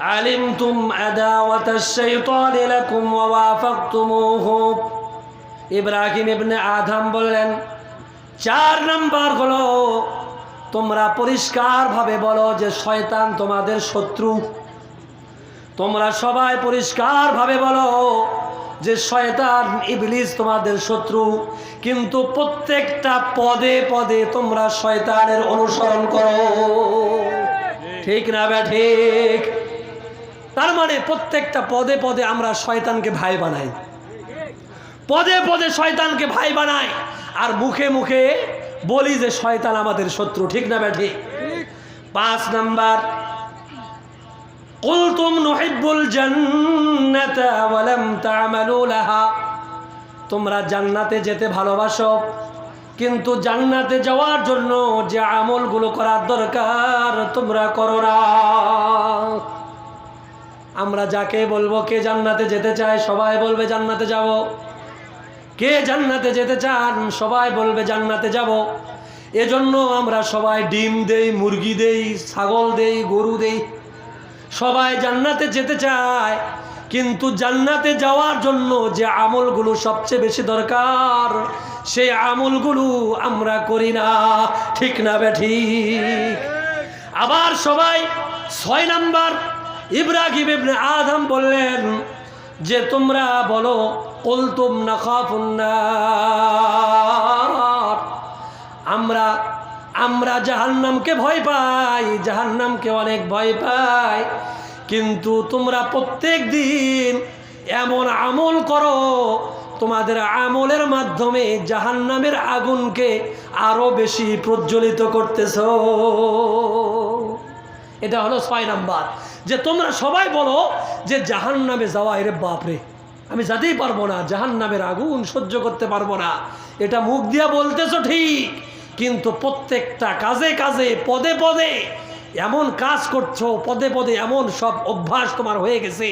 علمتم عداوة الشيطان لكم ووافقتموه ইব্রাহিম ইবনে আদম বললেন চার নাম্বার হলো তোমরা পরিষ্কারভাবে বলো যে শয়তান তোমাদের শত্রু তোমরা সবাই পরিষ্কারভাবে বলো যে শয়তান ইবলিস তোমাদের শত্রু কিন্তু প্রত্যেকটা পদে পদে তোমরা শয়তানের অনুসরণ করো ঠিক না ব্যা ঠিক তার মানে প্রত্যেকটা পদে পদে আমরা শয়তানকে ভাই বানাই। পদে পদে শয়তানকে ভাই বানাই। আর মুখে মুখে বলি যে শয়তান আমাদের শত্রু ঠিক না ব্যাঠি পাঁচ নাম্বার কুলতুম নহিবুল লাহা। তোমরা জান্নাতে যেতে ভালোবাসো কিন্তু জান্নাতে যাওয়ার জন্য যে আমলগুলো করার দরকার তোমরা করো না। আমরা যাকে বলব, কে জান্নাতে যেতে চায়, সবাই বলবে জান্নাতে যাব। কে জান্নাতে যেতে চান, সবাই বলবে জান্নাতে যাব। এজন্য আমরা সবাই ডিম দেই, মুরগি দেই, ছাগল দেই, গরু দেই। সবাই জান্নাতে যেতে চায়, কিন্তু জান্নাতে যাওয়ার জন্য যে আমলগুলো সবচেয়ে বেশি দরকার, সেই আমলগুলো আমরা করি না। ঠিক না বেঠি আবার সবাই ছয় নাম্বার ইব্রাহিম ইবনে আদম বললেন যে তোমরা বলো, কলতুম না আমরা আমরা জাহান্নামকে ভয় পাই, জাহান্নামকে অনেক ভয় পাই। কিন্তু তোমরা প্রত্যেক দিন এমন আমল করো, তোমাদের আমলের মাধ্যমে জাহান্নামের আগুনকে আরও বেশি প্রজ্বলিত করতেছ। এটা হলো ছয় নাম্বার। যে তোমরা সবাই বলো যে জাহান নামে যাওয়া, এরে বাপরে, আমি যেতেই পারব না জাহান নামের আগুন সহ্য করতে পারব না। এটা মুখ দিয়া বলতেছো ঠিক, কিন্তু প্রত্যেকটা কাজে কাজে, পদে পদে এমন কাজ করছ, পদে পদে এমন সব অভ্যাস তোমার হয়ে গেছে।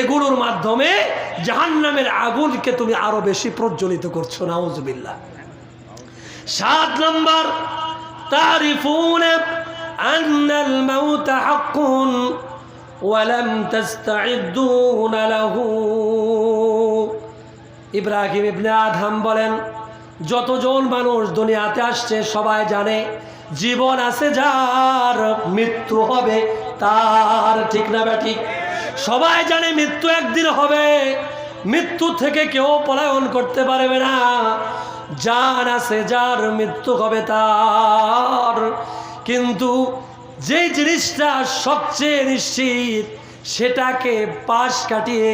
এগুলোর মাধ্যমে জাহান নামের আগুনকে তুমি আরও বেশি প্রজ্বলিত করছ নাউজবিল্লা সাত নম্বর, তারিফুন আন্নাল মাউতা হাক্কুন। ওয়ালাম তাস্তাইদুন লাহু। ইব্রাহিম ইবনে আধাম বলেন, যতজন মানুষ দুনিয়াতে আসছে, সবাই জানে জীবন আছে যার, মৃত্যু হবে তার, ঠিক না ব্যাটি? সবাই জানে মৃত্যু একদিন হবে, মৃত্যু থেকে কেউ পলায়ন করতে পারবে না। যার আছে যার, মৃত্যু হবে তার। কিন্তু যে জিনিসটা সবচেয়ে নিশ্চিত, সেটাকে পাশ কাটিয়ে,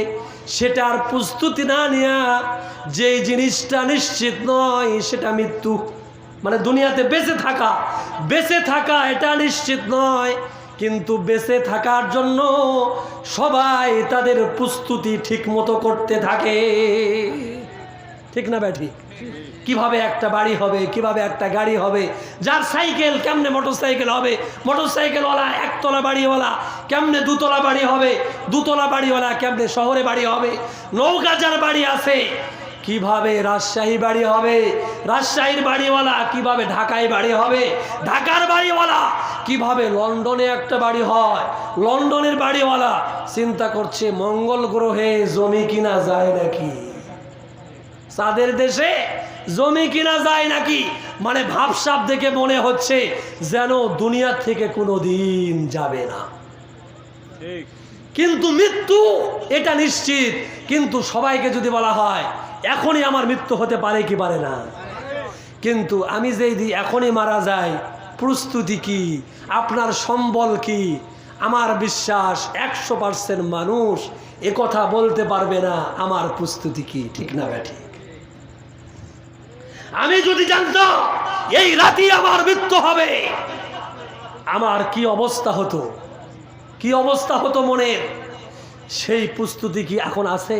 সেটার প্রস্তুতি না নেওয়া যে জিনিসটা নিশ্চিত নয়, সেটা মৃত্যু। মানে দুনিয়াতে বেঁচে থাকা বেঁচে থাকা এটা নিশ্চিত নয়, কিন্তু বেঁচে থাকার জন্য সবাই তাদের প্রস্তুতি ঠিক মতো করতে থাকে। ঠিক না ব্যাঠি কীভাবে একটা বাড়ি হবে, কীভাবে একটা গাড়ি হবে, যার সাইকেল, কেমনে মোটর সাইকেল হবে? মোটর সাইকেলওয়ালা একতলা বাড়িওয়ালা, কেমনে দুতলা বাড়ি হবে? দুতলা বাড়িওয়ালা কেমনে শহরে বাড়ি হবে? নৌকা যার বাড়ি আছে, কীভাবে রাজশাহী বাড়ি হবে? রাজশাহীর বাড়িওয়ালা কীভাবে ঢাকায় বাড়ি হবে? ঢাকার বাড়িওয়ালা কীভাবে লন্ডনে একটা বাড়ি হয়? লন্ডনের বাড়িওয়ালা চিন্তা করছে, মঙ্গল গ্রহে জমি কিনা যায় নাকি? তাদের দেশে জমি কিনা যায় নাকি? মানে ভাবসাব দেখে মনে হচ্ছে যেন দুনিয়ার থেকে কোনো দিন যাবে না। কিন্তু মৃত্যু এটা নিশ্চিত। কিন্তু সবাইকে যদি বলা হয় এখনই আমার মৃত্যু হতে পারে কি পারে না? কিন্তু আমি যেই দিই এখনই মারা যাই প্রস্তুতি কি? আপনার সম্বল কি? আমার বিশ্বাস একশো পার্সেন্ট মানুষ কথা বলতে পারবে না। আমার প্রস্তুতি কি? ঠিক না ব্যাঠিক আমি যদি জানতাম এই রাতি আমার মৃত্যু হবে, আমার কি অবস্থা হতো? কি অবস্থা হতো মনের? সেই প্রস্তুতি কি এখন আছে?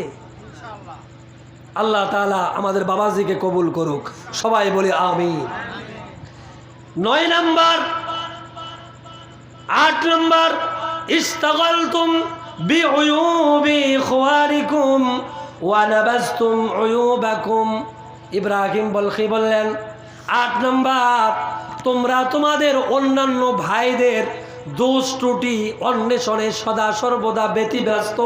আল্লাহ তালা আমাদের বাবাজিকে কবুল করুক। সবাই বলে আমি নয় নাম্বার, আট নম্বর, ইস্তাগলতুম বিউয়ুবি ইখওয়ানিকুম ওয়া নাবাসতুম উয়ুবাকুম। ইব্রাহিম বলখি বললেন, আট নম্বর, তোমরা তোমাদের অন্যান্য ভাইদের দোষ ত্রুটি অন্বেষণে সদা সর্বদা ব্যতিব্যস্ত।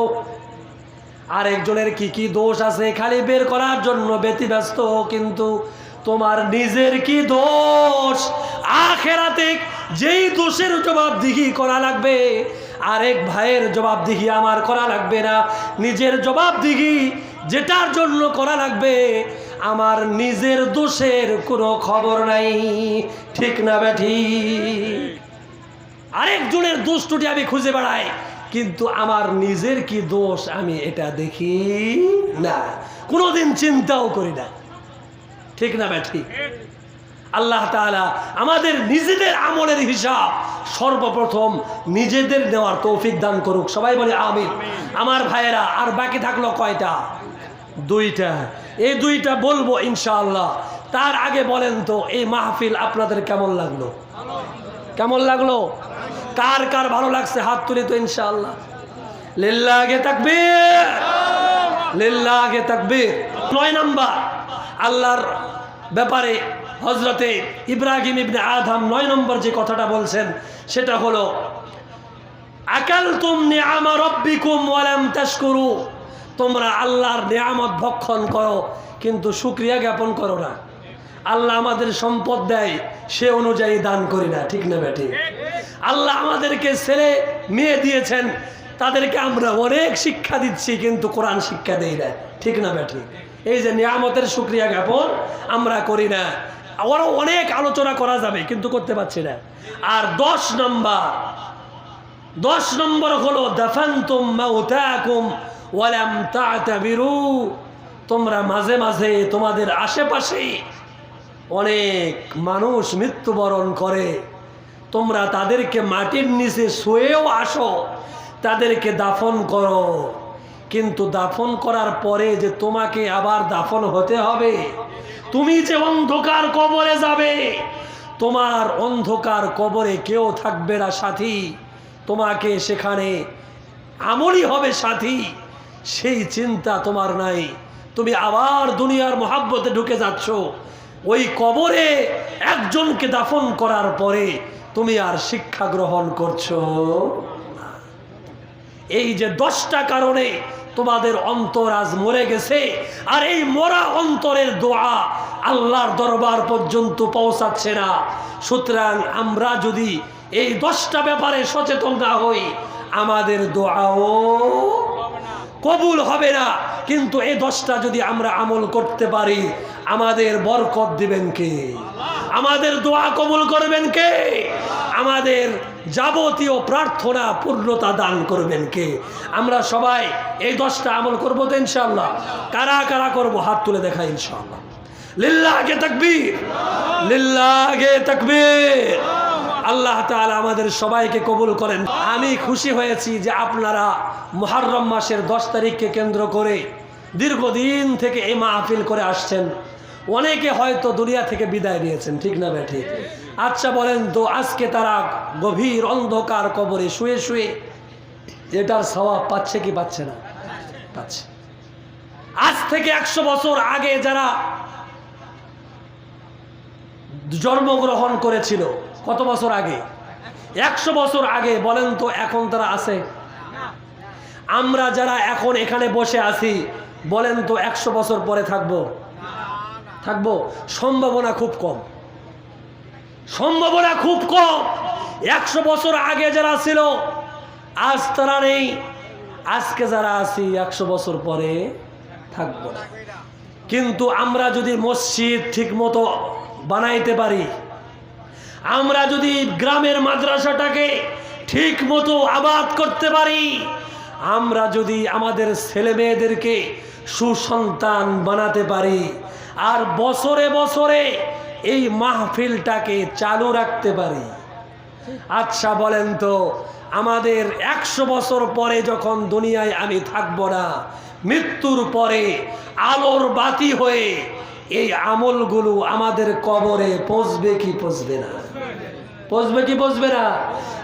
আরেকজনের কি কি দোষ আছে খালি বের করার জন্য ব্যতিব্যস্ত, কিন্তু তোমার নিজের কি দোষ? আখেরাতে যেই দোষের জবাবদিহি করা লাগবে, আরেক ভাইয়ের জবাবদিহি আমার করা লাগবে না। নিজের জবাবদিহি যেটার জন্য করা লাগবে আমার নিজের দোষের কোনো খবর নাই। ঠিক না ব্যাঠি? আরেকজনের দোষ ত্রুটি আমি খুঁজে বেড়াই, কিন্তু আমার নিজের কি দোষ আমি এটা দেখি না। কোনোদিন চিন্তাও করি না। ঠিক না ব্যাঠি? আল্লাহ তাআলা আমাদের নিজেদের আমলের হিসাব সর্বপ্রথম নিজেদের নেওয়ার তৌফিক দান করুক। সবাই বলে আমিন। আমার ভাইয়েরা, আর বাকি থাকল কয়টা? দুইটা। এই দুইটা বলব ইনশাআল্লাহ। তার আগে বলেন তো, এই মাহফিল আপনাদের কেমন লাগল? কেমন লাগল? কার কার ভালো লাগছে? হাত তুলে তো ইনশাআল্লাহ। লিল্লাহে তাকবীর। আগে তাকবীর। নয় নাম্বার, আল্লাহর ব্যাপারে হজরতে ইব্রাহিম ইবনে আদম নয় নম্বর যে কথাটা বলছেন, সেটা হলো আকাল তুম নিয়ামা রব্বিকুম ওয়ালাম তাশকুরু। তোমরা আল্লাহর নিয়ামত ভক্ষণ করো, কিন্তু শুক্রিয়া জ্ঞাপন করো না। আল্লাহ আমাদের সম্পদ দেয়, সে অনুযায়ী দান করি না, ঠিক না বেটি আল্লাহ আমাদেরকে ছেলে, মেয়ে দিয়েছেন, তাদেরকে আমরা অনেক শিক্ষা দিচ্ছি, কিন্তু কোরআন শিক্ষা দেই না, ঠিক না বেটি এই যে নিয়ামতের শুক্রিয়া জ্ঞাপন আমরা করি না। আরও অনেক আলোচনা করা যাবে, কিন্তু করতে পারছি না। আর দশ নম্বর দশ নম্বর হলো, দাফান্তুম মাউতাকুম ওয়ালাম তোমরা মাঝে মাঝে তোমাদের আশেপাশে অনেক মানুষ মৃত্যুবরণ করে। তোমরা তাদেরকে মাটির নিচে শুয়েও আসো, তাদেরকে দাফন করো। কিন্তু দাফন করার পরে যে তোমাকে আবার দাফন হতে হবে, তুমি যে অন্ধকার কবরে যাবে, তোমার অন্ধকার কবরে কেউ থাকবে না সাথী। তোমাকে সেখানে আমলই হবে সাথী। সেই চিন্তা তোমার নাই। তুমি আবার দুনিয়ার মহাব্বতে ঢুকে যাচ্ছ। ওই কবরে একজনকে দাফন করার পরে তুমি আর শিক্ষা গ্রহণ করছ। এই যে দশটা কারণে তোমাদের অন্তর আজ মরে গেছে, আর এই মরা অন্তরের দোয়া আল্লাহর দরবার পর্যন্ত পৌঁছাচ্ছে না। সুতরাং আমরা যদি এই দশটা ব্যাপারে সচেতন না হই, আমাদের দোয়াও কবুল হবে না। কিন্তু এই দশটা যদি আমরা আমল করতে পারি, আমাদের বরকত দিবেন কে? আমাদের দোয়া কবুল করবেন কে? আমাদের যাবতীয় প্রার্থনা পূর্ণতা দান করবেন কে? আমরা সবাই এই দশটা আমল করব তো ইনশাল্লাহ কারা কারা করব? হাত তুলে দেখা ইনশাল্লাহ লিল্লাহে তাকবীর। লিল্লাহে তাকবীর। আল্লাহ তাআলা আমাদের সবাইকে কবুল করেন। আমি খুশি হয়েছি যে আপনারা মুহাররম মাসের দশ তারিখকে কেন্দ্র করে দীর্ঘদিন থেকে এই মাহফিল করে আসছেন। অনেকে হয়তো দুনিয়া থেকে বিদায় নিয়েছেন, ঠিক না বেঠি আচ্ছা বলেন তো, আজকে তারা গভীর অন্ধকার কবরে শুয়ে শুয়ে এটার স্বভাব পাচ্ছে কি পাচ্ছে না? পাচ্ছে। আজ থেকে একশো বছর আগে যারা জন্মগ্রহণ করেছিল কত বছর আগে? একশো বছর আগে বলেন তো এখন তারা আছে? আমরা যারা এখন এখানে বসে আছি, বলেন তো একশো বছর পরে থাকব? থাকব? সম্ভাবনা খুব কম। সম্ভাবনা খুব কম। একশো বছর আগে যারা ছিল, আজ তারা নেই। আজকে যারা আছি, একশো বছর পরে থাকব কিন্তু আমরা যদি মসজিদ ঠিক মতো বানাইতে পারি আমরা যদি গ্রামের মাদ্রাসাটাকে ঠিক মতো আবাদ করতে পারি, আমরা যদি আমাদের ছেলে মেয়েদেরকে সুসন্তান বানাতে পারি, আর বছরে বছরে এই মাহফিলটাকে চালু রাখতে পারি। আচ্ছা বলেন তো, আমাদের একশো বছর পরে যখন দুনিয়ায় আমি থাকব না, মৃত্যুর পরে আলোর বাতি হয়ে এই আমলগুলো আমাদের কবরে পচবে কি পচবে না? পচবে কি পচবে না?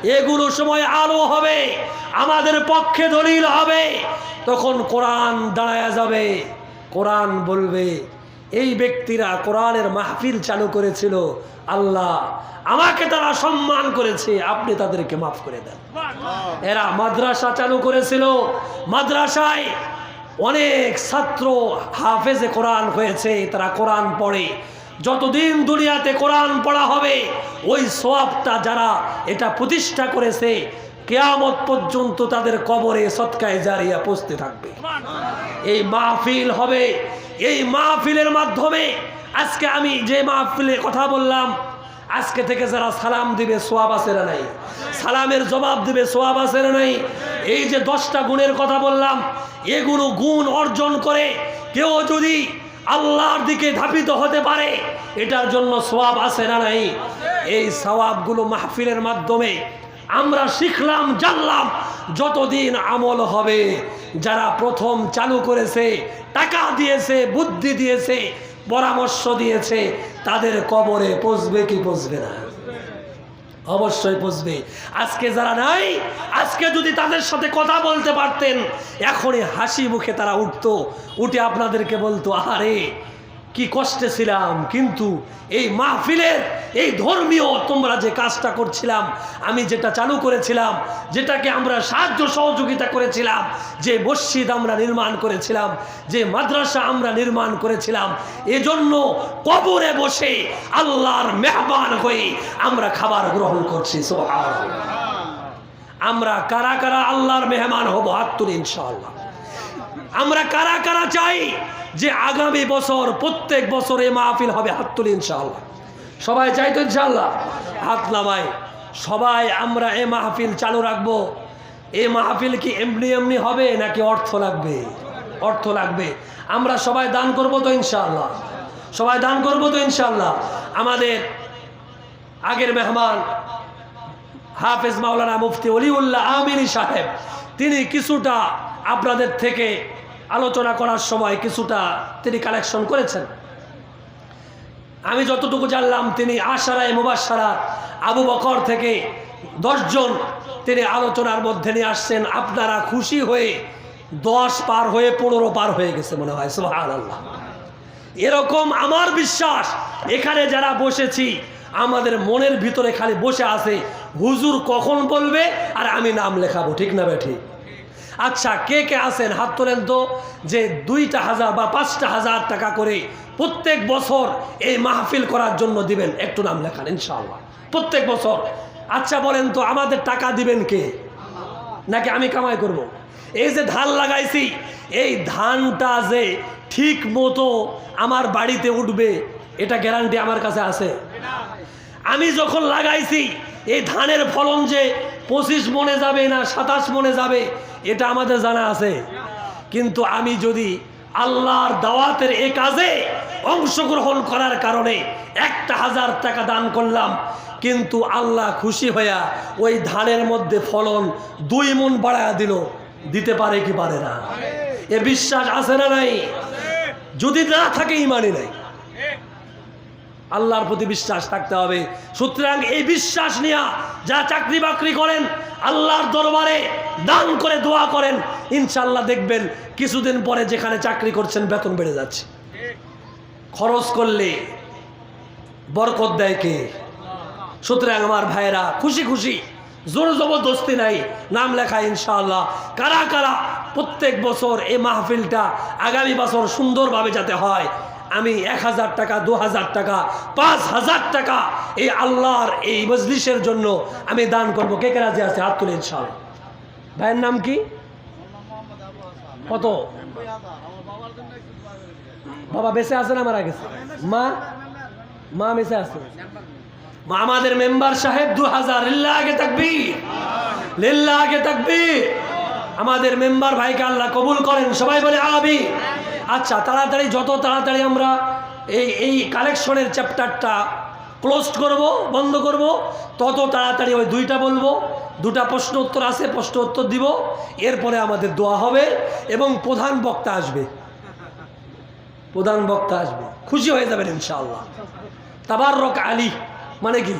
এগুলো সময় আলো হবে আমাদের পক্ষে দলিল হবে। তখন কোরআন দাঁড়ায়া যাবে কোরআন বলবে এই ব্যক্তিরা কোরআনের মাহফিল চালু করেছিল আল্লাহ আমাকে তারা সম্মান করেছে আপনি তাদেরকে মাফ করে দেন। এরা মাদ্রাসা চালু করেছিল মাদ্রাসায় অনেক ছাত্র হাফেজে কোরআন হয়েছে, তারা কোরআন পড়ে। যতদিন দুনিয়াতে কোরআন পড়া হবে, ওই সোয়াবটা যারা এটা প্রতিষ্ঠা করেছে, কেয়ামত পর্যন্ত তাদের কবরে সৎকায় জারিয়া পৌঁছতে থাকবে। এই মাহফিল হবে। এই মাহফিলের মাধ্যমে আজকে আমি যে মাহফিলের কথা বললাম, আজকে থেকে যারা সালাম দিবে সোয়াব আছে নাই? সালামের জবাব দিবে সোয়াব আছে নাই? এই যে দশটা গুণের কথা বললাম, এগুলো গুণ অর্জন করে কেউ যদি আল্লাহর দিকে ধাপিত হতে পারে, এটার জন্য সোয়াব আছে না নাই? এই সওয়াবগুলো মাহফিলের মাধ্যমে আমরা শিখলাম, জানলাম যতদিন আমল হবে, যারা প্রথম চালু করেছে, টাকা দিয়েছে, বুদ্ধি দিয়েছে, পরামর্শ দিয়েছে, তাদের কবরে পচবে কি পচবে না? অবশ্যই বুঝবে। আজকে যারা নাই, আজকে যদি তাদের সাথে কথা বলতে পারতেন, এখনই হাসি মুখে তারা উঠতো। উঠে আপনাদেরকে বলতো আরে কি কষ্টে ছিলাম, কিন্তু এই মাহফিলের, এই ধর্মীয় তোমরা যে কাজটা করছিলাম, আমি যেটা চালু করেছিলাম, যেটাকে আমরা সাহায্য সহযোগিতা করেছিলাম, যে মসজিদ আমরা নির্মাণ করেছিলাম, যে মাদ্রাসা আমরা নির্মাণ করেছিলাম, এজন্য কবরে বসে আল্লাহর মেহমান হয়ে আমরা খাবার গ্রহণ করছি, সুবহানাল্লাহ। আমরা কারা কারা আল্লাহর মেহমান হব, হাত তুলি ইনশাআল্লাহ আমরা কারা কারা চাই যে আগামী বছর, প্রত্যেক বছর বছরে মাহফিল হবে, হাত তুলি ইনশাআল্লাহ। সবাই চাই তো ইনশাআল্লাহ? হাত নামাই। সবাই, আমরা এ মাহফিল চালু রাখব। এ মাহফিল কি এমনি এমনি হবে নাকি অর্থ লাগবে? অর্থ লাগবে। আমরা সবাই দান করব তো ইনশাআল্লাহ। সবাই দান করব তো ইনশাআল্লাহ। আমাদের আগের মেহমান হাফেজ মাওলানা মুফতি অলিউল্লাহ আমিনী সাহেব, তিনি কিছুটা আপনাদের থেকে আলোচনা করার সময় কিছুটা তিনি কালেকশন করেছেন। আমি যতটুকু জানলাম, তিনি আশারায় মুবাসারা আবু বকর থেকে দশজন তিনি আলোচনার মধ্যে নিয়ে আসছেন। আপনারা খুশি হয়ে দশ পার হয়ে পনেরো পার হয়ে গেছে মনে হয় সুহান আল্লাহ এরকম আমার বিশ্বাস, এখানে যারা বসেছি, আমাদের মনের ভিতরে খালি বসে আছে, হুজুর কখন বলবে আর আমি নাম লেখাবো, ঠিক না ঠিক? আচ্ছা কে কে আছেন? হাত তোলেন তো, যে দুইটা হাজার বা পাঁচটা হাজার টাকা করে প্রত্যেক বছর এই মাহফিল করার জন্য দিবেন। একটু নাম লেখান, ইনশাআল্লাহ। প্রত্যেক বছর। আচ্ছা বলেন তো, আমাদের টাকা দিবেন কে? নাকি আমি কামাই করব। এই যে ধান লাগাইছি, এই ধানটা যে ঠিক মতো আমার বাড়িতে উঠবে, এটা গ্যারান্টি আমার কাছে আছে? আমি যখন লাগাইছি, এই ধানের ফলন যে পঁচিশ মনে যাবে না, সাতাশ মনে যাবে এটা আমাদের জানা আছে। কিন্তু আমি যদি আল্লাহর দাওয়াতের এ কাজে অংশগ্রহণ করার কারণে একটা হাজার টাকা দান করলাম, কিন্তু আল্লাহ খুশি হইয়া ওই ধানের মধ্যে ফলন দুই মন বাড়ায়া দিল, দিতে পারে কি পারে না? এ বিশ্বাস আছে না নাই? যদি না থাকে ইমানই নাই। আল্লাহর প্রতি বিশ্বাস থাকতে হবে। সুতরাং এই বিশ্বাস নিয়ে যা চাকরি বাকরি করেন, আল্লাহর দরবারে দান করে দোয়া করেন ইনশাল্লাহ দেখবেন কিছুদিন পরে যেখানে চাকরি করছেন, বেতন বেড়ে যাচ্ছে। খরচ করলে বরকত দেয় কে? সুতরাং আমার ভাইয়েরা, খুশি খুশি, জোর জবরদস্তি নাই, নাম লেখা ইনশাআল্লাহ। কারা কারা প্রত্যেক বছর এই মাহফিলটা আগামী বছর সুন্দরভাবে যাতে হয় আমি এক হাজার টাকা, দু হাজার টাকা, পাঁচ হাজার টাকা এই আল্লাহর এই মজলিসের জন্য আমি দান করব। কে কে রাজি আছে? হাত তুলে ইনশাআল্লাহ। ভাইয়ের নাম কি? কত? বাবা বেঁচে আছে না মারা গেছে? মা? মা বেঁচে আছে। মা আমাদের মেম্বার সাহেব, দু হাজার লিল্লা আগে থাকবি লিল্লা আগে থাকবি আমাদের মেম্বার ভাইকে আল্লাহ কবুল করেন। সবাই বলে আবি আচ্ছা তাড়াতাড়ি, যত তাড়াতাড়ি আমরা এই এই কালেকশনের চ্যাপ্টারটা ক্লোজ করব, বন্ধ করব, তত তাড়াতাড়ি ওই দুইটা বলব, দুটা প্রশ্ন উত্তর আসে, প্রশ্ন উত্তর দিব, এরপরে আমাদের দোয়া হবে এবং প্রধান বক্তা আসবে। প্রধান বক্তা আসবে। খুশি হয়ে যাবেন ইনশাআল্লাহ। তাবারক আলী মানে কি?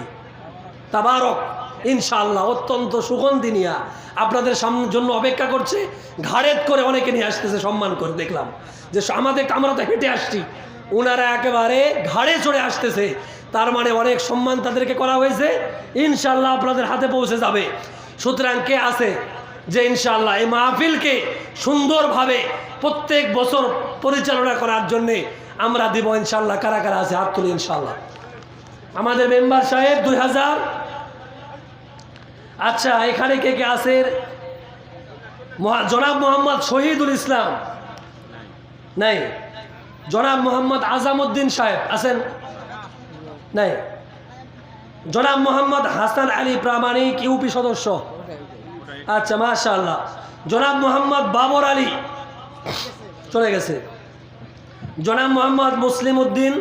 তাবারক ইনশাআল্লাহ, অত্যন্ত সুগন্ধি নিয়া আপনাদের জন্য অপেক্ষা করছে। ঘাড়েত করে অনেকে নিয়ে আসতেছে, সম্মান করে, দেখলাম। যে আমাদের আমরা তো হেঁটে আসছি। ওনারা একেবারে ঘাড়ে চড়ে আসতেছে। তার মানে অনেক সম্মান তাদেরকে করা হয়েছে। ইনশাল্লাহ আপনাদের হাতে পৌঁছে যাবে। সুতরাং কে আছে যে ইনশাল্লাহ এই মাহফিলকে সুন্দরভাবে প্রত্যেক বছর পরিচালনা করার জন্যে আমরা দিব ইনশাল্লাহ কারা কারা আছে? হাত তুলি ইনশাল্লাহ আমাদের মেম্বার সাহেব, দুই হাজার আচ্ছা এখানে কে কে আছে? জনাব মোহাম্মদ শহীদুল ইসলাম। নাই। জনাব মোহাম্মদ আজামউদ্দিন সাহেব আছেন? নাই। জনাব মোহাম্মদ হাসান আলী প্রামাণিক ইউপি সদস্য। আচ্ছা মাশাআল্লাহ। জনাব মোহাম্মদ বাবর আলী। চলে গেছে। জনাব মোহাম্মদ মুসলিম উদ্দিন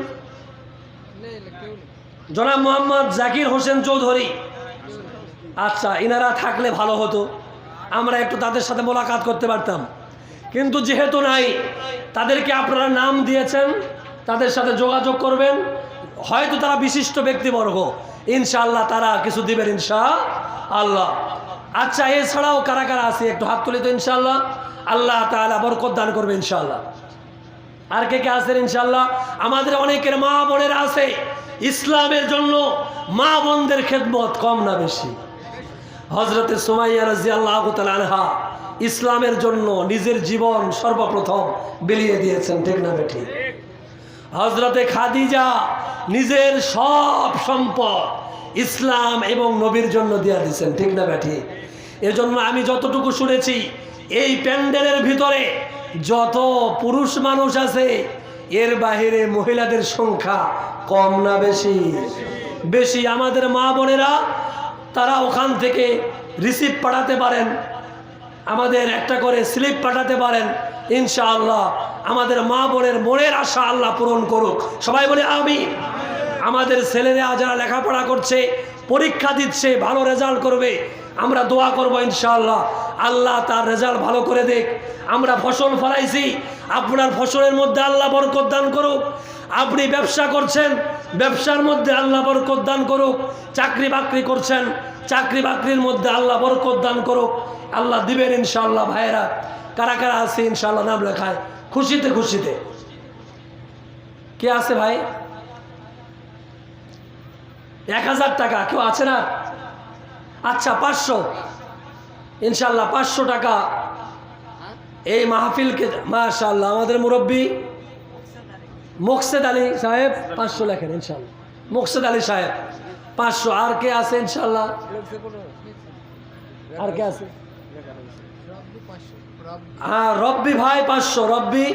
জনাব মোহাম্মদ জাকির হোসেন চৌধুরী। আচ্ছা ইনারা থাকলে ভালো হতো। আমরা একটু তাদের সাথে মোলাকাত করতে পারতাম। কিন্তু যেহেতু নাই, তাদেরকে আপনারা নাম দিয়েছেন, তাদের সাথে যোগাযোগ করবেন। হয়তো তারা বিশিষ্ট ব্যক্তিবর্গ। ইনশাআল্লাহ তারা কিছু দিবেন ইনশা আল্লাহ আচ্ছা এছাড়াও কারা কারা আছে? একটু হাত তুলি তো, ইনশাআল্লাহ। আল্লাহ তাআলা বরকত দান করবে, ইনশাআল্লাহ। আর কে কে আছেন ইনশাল্লাহ আমাদের অনেকের মা বোনেরা আছে। ইসলামের জন্য মা বোনদের খেদমত কম না বেশি। হজরতে সুমাইয়া রাজিয়াল্লাহ আনহা ইসলামের জন্য নিজের জীবন সর্বপ্রথম বিলিয়ে দিয়েছেন, ঠিক না বেঠি হজরতে খাদিজা নিজের সব সম্পদ ইসলাম এবং নবীর জন্য দিয়া দিয়েছেন, ঠিক না ব্যাঠি এজন্য আমি যতটুকু শুনেছি, এই প্যান্ডেলের ভিতরে যত পুরুষ মানুষ আছে, এর বাহিরে মহিলাদের সংখ্যা কম না বেশি? বেশি আমাদের মা বোনেরা তারা ওখান থেকে রিসিভ পাঠাতে পারেন। আমাদের একটা করে স্লিপ পাঠাতে পারেন। ইনশাআল্লাহ আমাদের মা বোনের মনের আশা আল্লাহ পূরণ করুক। সবাই বলে আমি আমাদের ছেলেরা যারা লেখাপড়া করছে, পরীক্ষা দিচ্ছে, ভালো রেজাল্ট করবে, আমরা দোয়া করব ইনশাআল্লাহ। আল্লাহ তার রেজাল্ট ভালো করে দেখ। আমরা ফসল ফলাইছি, আপনার ফসলের মধ্যে আল্লাহ বরকত দান করুক। আপনি ব্যবসা করছেন, ব্যবসার মধ্যে আল্লাহ বরকত দান করুক। চাকরি বাকরি করছেন চাকরি বাকরির মধ্যে আল্লাহ বরকত দান করুক। আল্লাহ দিবেন ইনশাল্লাহ ভাইয়েরা। কারা কারা আছে ইনশাল্লাহ নাম লেখায়? খুশিতে খুশিতে। কে আছে ভাই? এক হাজার টাকা। কেউ আছে না? আচ্ছা পাঁচশো। ইনশাল্লাহ পাঁচশো টাকা। এই মাহফিলকে মাশাল্লাহ আমাদের মুরব্বী মোকসেদ আলী সাহেব পাঁচশো লেখেন ইনশাল্লাহ মোকসেদ আলী সাহেব। পাঁচশো। আর কে আছে ইনশাল্লাহ? আর কে আছে? হ্যাঁ রব্বি ভাই পাঁচশো, রব্বি।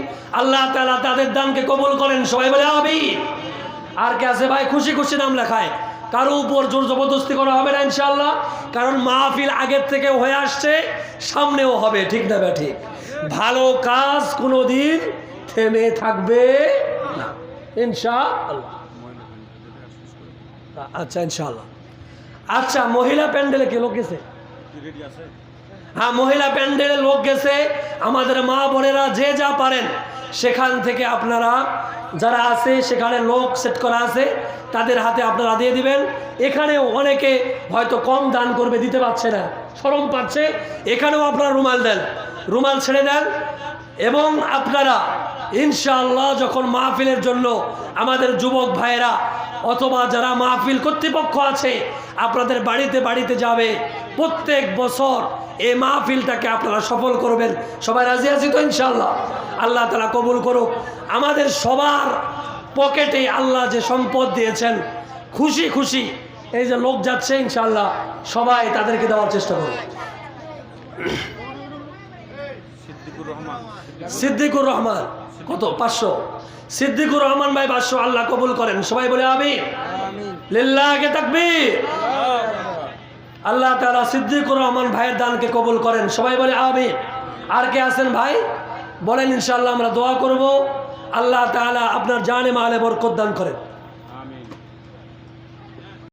আল্লাহ তালা তাদের দানকে কবুল করেন। সবাই বলে আবি আর কে আছে ভাই? খুশি খুশি নাম লেখায়। কারও উপর জোর জবরদস্তি করা হবে না ইনশাল্লাহ। কারণ মাহফিল আগের থেকে হয়ে আসছে, সামনেও হবে। ঠিক না ঠিক ভালো কাজ কোনো দিন থেমে থাকবে না। ইনশা আল্লাহ আচ্ছা ইনশাআল্লাহ। আচ্ছা মহিলা প্যান্ডেলে কে লোক গেছে? হ্যাঁ মহিলা প্যান্ডেলে লোক গেছে। আমাদের মা বোনেরা যে যা পারেন সেখান থেকে আপনারা যারা আছে সেখানে লোক সেট করা আছে তাদের হাতে আপনারা দিয়ে দিবেন। এখানেও অনেকে হয়তো কম দান করবে দিতে পারছে না সরম পাচ্ছে। এখানেও আপনারা রুমাল দেন রুমাল ছেড়ে দেন। এবং আপনারা ইনশাআল্লাহ যখন মাহফিলের জন্য আমাদের যুবক ভাইয়েরা অথবা যারা মাহফিল কর্তৃপক্ষ আছে আপনাদের বাড়িতে বাড়িতে যাবে প্রত্যেক বছর এই মাহফিলটাকে আপনারা সফল করবেন। সবাই রাজি আছি তো ইনশাআল্লাহ? আল্লাহ তালা কবুল করুক। আমাদের সবার পকেটে আল্লাহ যে সম্পদ দিয়েছেন খুশি খুশি এই যে লোক যাচ্ছে ইনশাআল্লাহ সবাই তাদেরকে দেওয়ার চেষ্টা করুন সিদ্দিকুর রহমান। সিদ্দিকুর রহমান। কত? পাঁচশো। সিদ্দিকুর রহমান ভাই পাঁচশো আল্লাহ কবুল করেন। সবাই বলে আমি লিল্লাহকে থাকবি আল্লাহ তালা সিদ্দিকুর রহমান ভাইয়ের দানকে কবুল করেন। সবাই বলে আমি আর কে আছেন ভাই? বলেন ইনশাল্লাহ আমরা দোয়া করব। আল্লাহ তালা আপনার জানে মালে বরকত দান করেন।